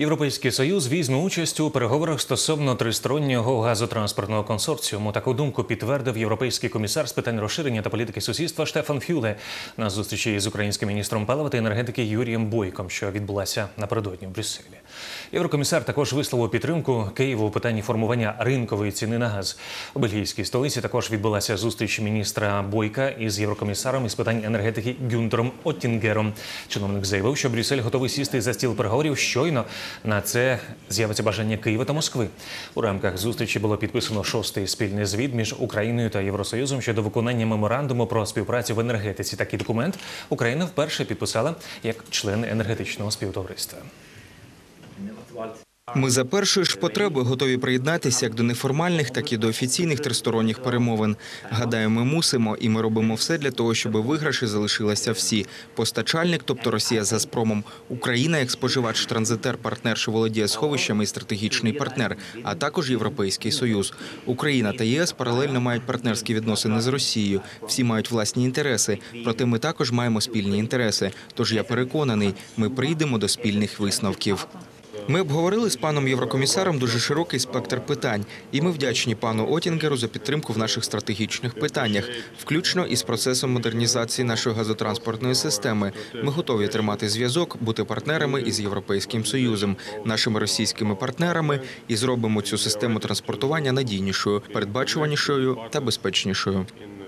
Європейський союз візьме участь у переговорах стосовно тристороннього газотранспортного консорціуму. Таку думку підтвердив європейський комісар з питань розширення та політики сусідства Штефан Фюле на зустрічі з українським міністром палива та енергетики Юрієм Бойком, що відбулася напередодні в Брюсселі. Єврокомісар також висловив підтримку Києву у питанні формування ринкової ціни на газ. У бельгійській столиці також відбулася зустріч міністра Бойка із єврокомісаром із питань енергетики Гюнтером Оттінгером. Чиновник заявив, що Брюссель готовий сісти за стіл переговорів щойно на це з'явиться бажання Києва та Москви. У рамках зустрічі було підписано шостий спільний звіт між Україною та Євросоюзом щодо виконання меморандуму про співпрацю в енергетиці. Такий документ Україна вперше підписала як член енергетичного співтовариства. Ми за першої ж потреби готові приєднатися як до неформальних, так і до офіційних тристоронніх перемовин. Гадаю, ми мусимо, і ми робимо все для того, щоб виграші залишилися всі. Постачальник, тобто Росія з Газпромом, Україна як споживач, транзитер, партнер, що володіє сховищами і стратегічний партнер, а також Європейський Союз. Україна та ЄС паралельно мають партнерські відносини з Росією. Всі мають власні інтереси, проте ми також маємо спільні інтереси. Тож я переконаний, ми прийдемо до спільних висновків. Ми обговорили з паном єврокомісаром дуже широкий спектр питань, і ми вдячні пану Отінгеру за підтримку в наших стратегічних питаннях, включно із процесом модернізації нашої газотранспортної системи. Ми готові тримати зв'язок, бути партнерами із європейським союзом, нашими російськими партнерами, і зробимо цю систему транспортування надійнішою, передбачуванішою та безпечнішою.